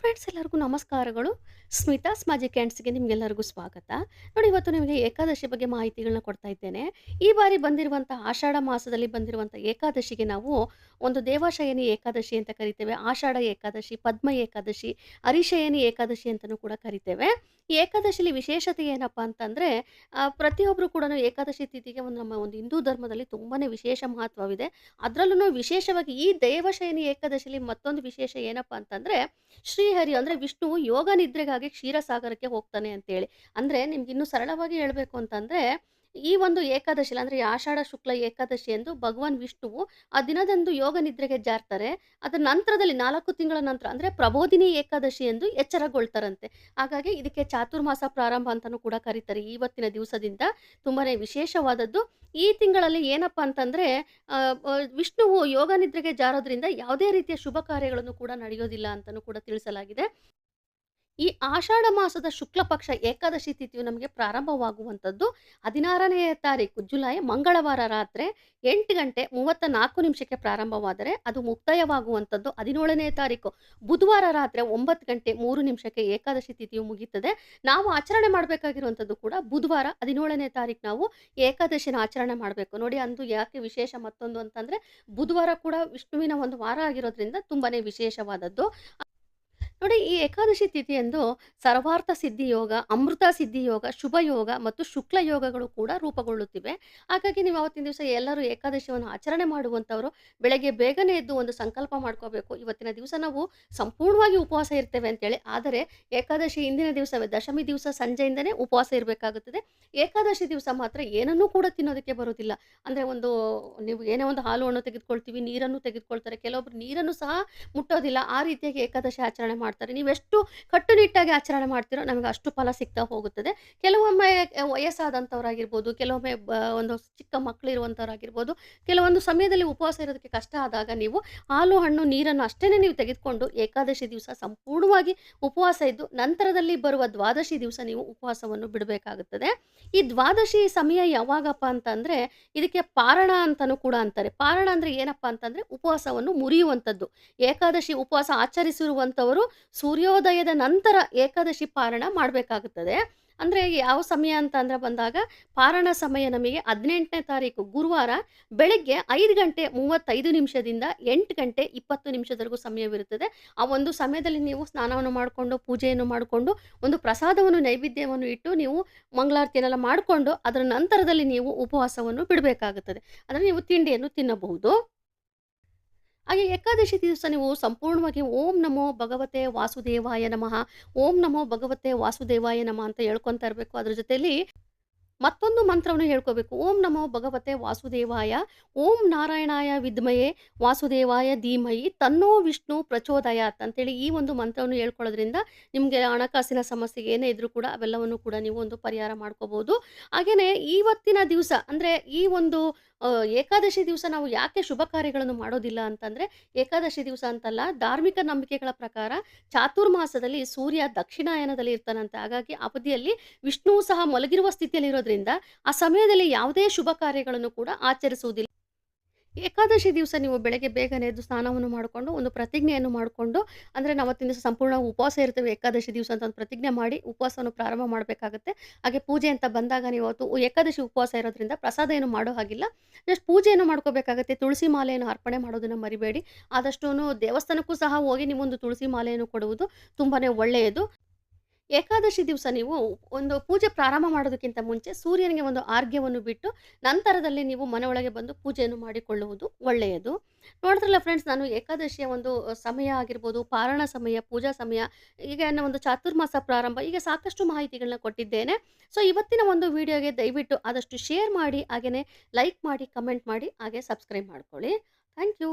Friends, ಎಲ್ಲರಿಗೂ ನಮಸ್ಕಾರಗಳು. Smitha's magic ಕ್ಯಾಂಡ್ಸ್ಗೆ ನಿಮಗೆಲ್ಲರಿಗೂ ಸ್ವಾಗತ. ನೋಡಿ, ಇವತ್ತು ನಿಮಗೆ ಏಕಾದಶಿ ಬಗ್ಗೆ ಮಾಹಿತಿಗಳನ್ನ ಕೊಡ್ತಾ ಇದ್ದೇನೆ. ಈ ಬಾರಿ ಬಂದಿರುವಂಥ ಆಷಾಢ ಮಾಸದಲ್ಲಿ ಬಂದಿರುವಂಥ ಏಕಾದಶಿಗೆ ನಾವು ಒಂದು ದೇವಶಯನಿ ಏಕಾದಶಿ ಅಂತ ಕರಿತೇವೆ. ಆಷಾಢ ಏಕಾದಶಿ, ಪದ್ಮ ಏಕಾದಶಿ, ಹರಿಶಯನಿ ಏಕಾದಶಿ ಅಂತಲೂ ಕೂಡ ಕರಿತೇವೆ. ಈ ಏಕಾದಶಿಲಿ ವಿಶೇಷತೆ ಏನಪ್ಪ ಅಂತಂದರೆ ಪ್ರತಿಯೊಬ್ಬರು ಕೂಡ ಏಕಾದಶಿ ತಿಥಿಗೆ ಒಂದು ನಮ್ಮ ಒಂದು ಹಿಂದೂ ಧರ್ಮದಲ್ಲಿ ತುಂಬಾ ವಿಶೇಷ ಮಹತ್ವವಿದೆ. ಅದರಲ್ಲೂ ವಿಶೇಷವಾಗಿ ಈ ದೇವಶಯನಿ ಏಕಾದಶಿಲಿ ಮತ್ತೊಂದು ವಿಶೇಷ ಏನಪ್ಪ ಅಂತಂದರೆ ಶ್ರೀಹರಿ ಅಂದರೆ ವಿಷ್ಣು ಯೋಗ ನಿದ್ರೆಗಾಗಿ ಕ್ಷೀರಸಾಗರಕ್ಕೆ ಹೋಗ್ತಾನೆ ಅಂತೇಳಿ. ಅಂದರೆ ನಿಮ್ಗೆ ಇನ್ನೂ ಸರಳವಾಗಿ ಹೇಳಬೇಕು ಅಂತಂದರೆ ಈ ಒಂದು ಏಕಾದಶಿ ಅಂದರೆ ಆಷಾಢ ಶುಕ್ಲ ಏಕಾದಶಿ ಎಂದು ಭಗವಾನ್ ವಿಷ್ಣುವು ಆ ದಿನದಂದು ಯೋಗ ನಿದ್ರೆಗೆ ಜಾರ್ತಾರೆ. ಅದರ ನಂತರದಲ್ಲಿ ನಾಲ್ಕು ತಿಂಗಳ ನಂತರ ಅಂದರೆ ಪ್ರಬೋಧಿನಿ ಏಕಾದಶಿ ಎಂದು ಎಚ್ಚರಗೊಳ್ತಾರಂತೆ. ಹಾಗಾಗಿ ಇದಕ್ಕೆ ಚಾತುರ್ಮಾಸ ಪ್ರಾರಂಭ ಅಂತಲೂ ಕೂಡ ಕರೀತಾರೆ ಇವತ್ತಿನ ದಿವಸದಿಂದ. ತುಂಬಾ ವಿಶೇಷವಾದದ್ದು. ಈ ತಿಂಗಳಲ್ಲಿ ಏನಪ್ಪ ಅಂತಂದರೆ ವಿಷ್ಣುವು ಯೋಗ ನಿದ್ರೆಗೆ ಜಾರೋದ್ರಿಂದ ಯಾವುದೇ ರೀತಿಯ ಶುಭ ಕಾರ್ಯಗಳನ್ನು ಕೂಡ ನಡೆಯೋದಿಲ್ಲ ಅಂತಲೂ ಕೂಡ ತಿಳಿಸಲಾಗಿದೆ. ಈ ಆಷಾಢ ಮಾಸದ ಶುಕ್ಲ ಪಕ್ಷ ಏಕಾದಶಿ ತಿಥಿಯು ನಮಗೆ ಪ್ರಾರಂಭವಾಗುವಂಥದ್ದು ಹದಿನಾರನೆಯ ತಾರೀಕು, ಜುಲೈ, ಮಂಗಳವಾರ ರಾತ್ರಿ ಎಂಟು ಗಂಟೆ ಮೂವತ್ತ ನಾಲ್ಕು ನಿಮಿಷಕ್ಕೆ ಪ್ರಾರಂಭವಾದರೆ ಅದು ಮುಕ್ತಾಯವಾಗುವಂಥದ್ದು. ಹದಿನೇಳನೇ ತಾರೀಕು, ಬುಧವಾರ ರಾತ್ರಿ ಒಂಬತ್ತು ಗಂಟೆ ಮೂರು ನಿಮಿಷಕ್ಕೆ ಏಕಾದಶಿ ತಿಥಿಯು ಮುಗೀತದೆ ನಾವು ಆಚರಣೆ ಮಾಡಬೇಕಾಗಿರುವಂಥದ್ದು ಕೂಡ ಬುಧವಾರ ಹದಿನೇಳನೇ ತಾರೀಕು ನಾವು ಏಕಾದಶಿನ ಆಚರಣೆ ಮಾಡಬೇಕು. ನೋಡಿ, ಅಂದು ಯಾಕೆ ವಿಶೇಷ ಮತ್ತೊಂದು ಅಂತಂದರೆ ಬುಧವಾರ ಕೂಡ ವಿಷ್ಣುವಿನ ಒಂದು ವಾರ ಆಗಿರೋದ್ರಿಂದ ತುಂಬಾ ವಿಶೇಷವಾದದ್ದು. ನೋಡಿ ಈ ಏಕಾದಶಿ ತಿಥಿಯಂದು ಸರ್ವಾರ್ಥ ಸಿದ್ಧಿ ಯೋಗ, ಅಮೃತ ಸಿದ್ಧಿ ಯೋಗ, ಶುಭ ಯೋಗ ಮತ್ತು ಶುಕ್ಲ ಯೋಗಗಳು ಕೂಡ ರೂಪುಗೊಳ್ಳುತ್ತಿವೆ. ಹಾಗಾಗಿ ನೀವು ಅವತ್ತಿನ ದಿವಸ ಎಲ್ಲರೂ ಏಕಾದಶಿಯನ್ನು ಆಚರಣೆ ಮಾಡುವಂಥವರು, ಬೆಳಗ್ಗೆ ಬೇಗನೆ ಎದ್ದು ಒಂದು ಸಂಕಲ್ಪ ಮಾಡ್ಕೋಬೇಕು. ಇವತ್ತಿನ ದಿವಸ ನಾವು ಸಂಪೂರ್ಣವಾಗಿ ಉಪವಾಸ ಇರ್ತೇವೆ ಅಂತೇಳಿ ಆದರೆ ಏಕಾದಶಿ ಹಿಂದಿನ ದಿವಸವೇ, ದಶಮಿ ದಿವಸ ಸಂಜೆಯಿಂದನೇ ಉಪವಾಸ ಇರಬೇಕಾಗುತ್ತದೆ. ಏಕಾದಶಿ ದಿವಸ ಮಾತ್ರ ಏನನ್ನೂ ಕೂಡ ತಿನ್ನೋದಕ್ಕೆ ಬರೋದಿಲ್ಲ ಅಂದರೆ ಒಂದು, ನೀವು ಏನೇ ಒಂದು ಹಾಲು ಹಣ್ಣು ತೆಗೆದುಕೊಳ್ತೀವಿ, ನೀರನ್ನು ತೆಗೆದುಕೊಳ್ತಾರೆ. ಕೆಲವೊಬ್ರು ನೀರನ್ನು ಸಹ ಮುಟ್ಟೋದಿಲ್ಲ. ಆ ರೀತಿಯಾಗಿ ಏಕಾದಶಿ ಆಚರಣೆ ಮಾಡ್ತಾರೆ. ನೀವೆಷ್ಟು ಕಟ್ಟುನಿಟ್ಟಾಗಿ ಆಚರಣೆ ಮಾಡ್ತೀರೋ ನಮಗೆ ಅಷ್ಟು ಫಲ ಸಿಗ್ತಾ ಹೋಗುತ್ತದೆ. ಕೆಲವೊಮ್ಮೆ ವಯಸ್ಸಾದಂಥವರಾಗಿರ್ಬೋದು, ಕೆಲವೊಮ್ಮೆ ಒಂದು ಚಿಕ್ಕ ಮಕ್ಕಳು ಇರುವಂಥವ್ರಾಗಿರ್ಬೋದು ಕೆಲವೊಂದು ಸಮಯದಲ್ಲಿ ಉಪವಾಸ ಇರೋದಕ್ಕೆ ಕಷ್ಟ ಆದಾಗ ನೀವು ಹಾಲು, ಹಣ್ಣು, ನೀರನ್ನು ಅಷ್ಟೇ ನೀವು ತೆಗೆದುಕೊಂಡು ಏಕಾದಶಿ ದಿವಸ ಸಂಪೂರ್ಣವಾಗಿ ಉಪವಾಸ ಇದ್ದು ನಂತರದಲ್ಲಿ ಬರುವ ದ್ವಾದಶಿ ದಿವಸ ನೀವು ಉಪವಾಸವನ್ನು ಬಿಡಬೇಕಾಗುತ್ತದೆ. ಈ ದ್ವಾದಶಿ ಸಮಯ ಯಾವಾಗಪ್ಪ ಅಂತಂದರೆ ಇದಕ್ಕೆ ಪಾರಣ ಅಂತಲೂ ಕೂಡ ಅಂತಾರೆ. ಪಾರಣ ಅಂದರೆ ಏನಪ್ಪ ಅಂತಂದರೆ ಉಪವಾಸವನ್ನು ಮುರಿಯುವಂಥದ್ದು. ಏಕಾದಶಿ ಉಪವಾಸ ಆಚರಿಸಿರುವಂಥವರು ಸೂರ್ಯೋದಯದ ನಂತರ ಏಕಾದಶಿ ಪಾರಣ ಮಾಡಬೇಕಾಗುತ್ತದೆ. ಅಂದರೆ ಯಾವ ಸಮಯ ಅಂತ ಅಂದರೆ ಬಂದಾಗ ಪಾರಣ ಸಮಯ ನಮಗೆ ಹದಿನೆಂಟನೇ ತಾರೀಕು ಗುರುವಾರ ಬೆಳಗ್ಗೆ ಐದು ಗಂಟೆ ಮೂವತ್ತೈದು ನಿಮಿಷದಿಂದ ಎಂಟು ಗಂಟೆ ಇಪ್ಪತ್ತು ನಿಮಿಷದವರೆಗೂ ಸಮಯವಿರುತ್ತದೆ. ಆ ಒಂದು ಸಮಯದಲ್ಲಿ ನೀವು ಸ್ನಾನವನ್ನು ಮಾಡಿಕೊಂಡು ಪೂಜೆಯನ್ನು ಮಾಡಿಕೊಂಡು ಒಂದು ಪ್ರಸಾದವನ್ನು ನೈವೇದ್ಯವನ್ನು ಇಟ್ಟು ನೀವು ಮಂಗಳಾರತಿಯನ್ನೆಲ್ಲ ಮಾಡಿಕೊಂಡು ಅದರ ನಂತರದಲ್ಲಿ ನೀವು ಉಪವಾಸವನ್ನು ಬಿಡಬೇಕಾಗುತ್ತದೆ. ಅಂದರೆ ನೀವು ತಿಂಡಿಯನ್ನು ತಿನ್ನಬಹುದು. ಹಾಗೆ ಏಕಾದಶಿ ದಿವಸ ನೀವು ಸಂಪೂರ್ಣವಾಗಿ ಓಂ ನಮೋ ಭಗವತೆ ವಾಸುದೇವಾಯ ನಮಃ. ಓಂ ನಮೋ ಭಗವತೆ ವಾಸುದೇವಾಯ ನಮಃ ಅಂತ ಹೇಳ್ಕೊತಾ ಇರಬೇಕು. ಅದ್ರ ಜೊತೆಯಲ್ಲಿ ಮತ್ತೊಂದು ಮಂತ್ರವನ್ನು ಹೇಳ್ಕೋಬೇಕು. ಓಂ ನಮೋ ಭಗವತೆ ವಾಸುದೇವಾಯ, ಓಂ ನಾರಾಯಣಾಯ ವಿದ್ಮಯೇ, ವಾಸುದೇವಾಯ ಧೀಮಯಿ ತನ್ನೋ ವಿಷ್ಣು ಪ್ರಚೋದಯಾತ್ ಅಂತೇಳಿ ಈ ಒಂದು ಮಂತ್ರವನ್ನು ಹೇಳ್ಕೊಳ್ಳೋದ್ರಿಂದ ನಿಮಗೆ ಹಣಕಾಸಿನ ಸಮಸ್ಯೆಗೆ ಏನೇ ಇದ್ರೂ ಕೂಡ ಅವೆಲ್ಲವನ್ನು ಕೂಡ ನೀವು ಒಂದು ಪರಿಹಾರ ಮಾಡ್ಕೋಬಹುದು ಹಾಗೆಯೇ ಇವತ್ತಿನ ದಿವಸ ಅಂದರೆ ಈ ಒಂದು ಏಕಾದಶಿ ದಿವಸ ನಾವು ಯಾಕೆ ಶುಭ ಕಾರ್ಯಗಳನ್ನು ಮಾಡೋದಿಲ್ಲ ಅಂತಂದರೆ ಏಕಾದಶಿ ದಿವಸ ಅಂತಲ್ಲ ಧಾರ್ಮಿಕ ನಂಬಿಕೆಗಳ ಪ್ರಕಾರ ಚಾತುರ್ಮಾಸದಲ್ಲಿ ಸೂರ್ಯ ದಕ್ಷಿಣಾಯನದಲ್ಲಿ ಇರ್ತಾನಂತೆ. ಹಾಗಾಗಿ ಅವಧಿಯಲ್ಲಿ ವಿಷ್ಣು ಸಹ ಮಲಗಿರುವ ಸ್ಥಿತಿಯಲ್ಲಿ ಆ ಸಮಯದಲ್ಲಿ ಯಾವುದೇ ಶುಭ ಕಾರ್ಯಗಳನ್ನು ಕೂಡ ಆಚರಿಸುವುದಿಲ್ಲ. ಏಕಾದಶಿ ದಿವಸ ನೀವು ಬೆಳಗ್ಗೆ ಬೇಗನೆ ಎದ್ದು ಸ್ನಾನವನ್ನು ಮಾಡಿಕೊಂಡು ಒಂದು ಪ್ರತಿಜ್ಞೆಯನ್ನು ಮಾಡಿಕೊಂಡು, ಅಂದರೆ ನಾವು ಅವತ್ತಿನ ದಿವಸ ಸಂಪೂರ್ಣ ಉಪವಾಸ ಇರ್ತೇವೆ, ಏಕಾದಶಿ ದಿವಸ ಅಂತ ಒಂದು ಪ್ರತಿಜ್ಞೆ ಮಾಡಿ ಉಪವಾಸವನ್ನು ಪ್ರಾರಂಭ ಮಾಡಬೇಕಾಗುತ್ತೆ. ಹಾಗೆ ಪೂಜೆ ಅಂತ ಬಂದಾಗ ನೀವು ಏಕಾದಶಿ ಉಪವಾಸ ಇರೋದ್ರಿಂದ ಪ್ರಸಾದ ಏನು ಮಾಡೋ ಹಾಗಿಲ್ಲ. ಜಸ್ಟ್ ಪೂಜೆಯನ್ನು ಮಾಡ್ಕೋಬೇಕಾಗುತ್ತೆ, ತುಳಸಿ ಮಾಲೆಯನ್ನು ಅರ್ಪಣೆ ಮಾಡೋದನ್ನು ಮರಿಬೇಡಿ. ಆದಷ್ಟು ದೇವಸ್ಥಾನಕ್ಕೂ ಸಹ ಹೋಗಿ ನೀವೊಂದು ತುಳಸಿ ಮಾಲೆಯನ್ನು ಕೊಡುವುದು ತುಂಬಾ ಒಳ್ಳೆಯದು. ಏಕಾದಶಿ ದಿವಸ ನೀವು ಒಂದು ಪೂಜೆ ಪ್ರಾರಂಭ ಮಾಡೋದಕ್ಕಿಂತ ಮುಂಚೆ ಸೂರ್ಯನಿಗೆ ಒಂದು ಆರ್ಘ್ಯವನ್ನು ಬಿಟ್ಟು ನಂತರದಲ್ಲಿ ನೀವು ಮನೆಯೊಳಗೆ ಬಂದು ಪೂಜೆಯನ್ನು ಮಾಡಿಕೊಳ್ಳುವುದು ಒಳ್ಳೆಯದು. ನೋಡಿದ್ರಲ್ಲ ಫ್ರೆಂಡ್ಸ್ ನಾನು ಏಕಾದಶಿಯ ಒಂದು ಸಮಯ ಆಗಿರ್ಬೋದು, ಪಾರಣ ಸಮಯ, ಪೂಜಾ ಸಮಯ, ಈಗ ಒಂದು ಚಾತುರ್ಮಾಸ ಪ್ರಾರಂಭ ಈಗ ಸಾಕಷ್ಟು ಮಾಹಿತಿಗಳನ್ನ ಕೊಟ್ಟಿದ್ದೇನೆ. ಸೊ ಇವತ್ತಿನ ಒಂದು ವಿಡಿಯೋಗೆ ದಯವಿಟ್ಟು ಆದಷ್ಟು ಶೇರ್ ಮಾಡಿ ಹಾಗೆಯೇ ಲೈಕ್ ಮಾಡಿ ಕಮೆಂಟ್ ಮಾಡಿ, ಹಾಗೆ ಸಬ್ಸ್ಕ್ರೈಬ್ ಮಾಡ್ಕೊಳ್ಳಿ. Thank you